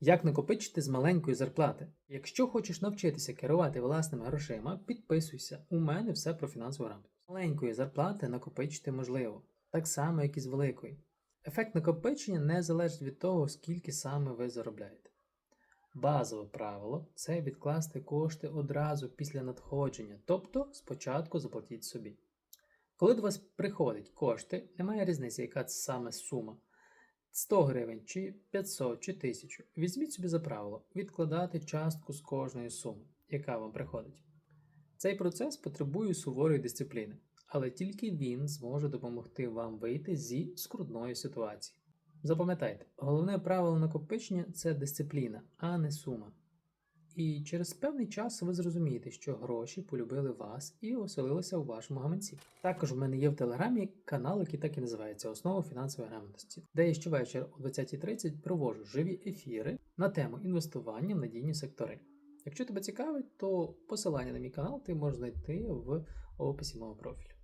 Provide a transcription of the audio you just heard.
Як накопичити з маленької зарплати? Якщо хочеш навчитися керувати власними грошима, підписуйся. У мене все про фінансову грамотність. Маленької зарплати накопичити можливо, так само, як і з великої. Ефект накопичення не залежить від того, скільки саме ви заробляєте. Базове правило це відкласти кошти одразу після надходження, тобто спочатку заплатіть собі. Коли до вас приходять кошти, немає різниці, яка це саме сума. 100 гривень, чи 500, чи 1000. Візьміть собі за правило відкладати частку з кожної суми, яка вам приходить. Цей процес потребує суворої дисципліни, але тільки він зможе допомогти вам вийти зі скрутної ситуації. Запам'ятайте, головне правило накопичення це дисципліна, а не сума. І через певний час ви зрозумієте, що гроші полюбили вас і оселилися у вашому гаманці. Також в мене є в телеграмі канал, який так і називається Основа фінансової грамотності, де я щовечір о 20.30 проводжу живі ефіри на тему інвестування в надійні сектори. Якщо тебе цікавить, то посилання на мій канал ти можеш знайти в описі мого профілю.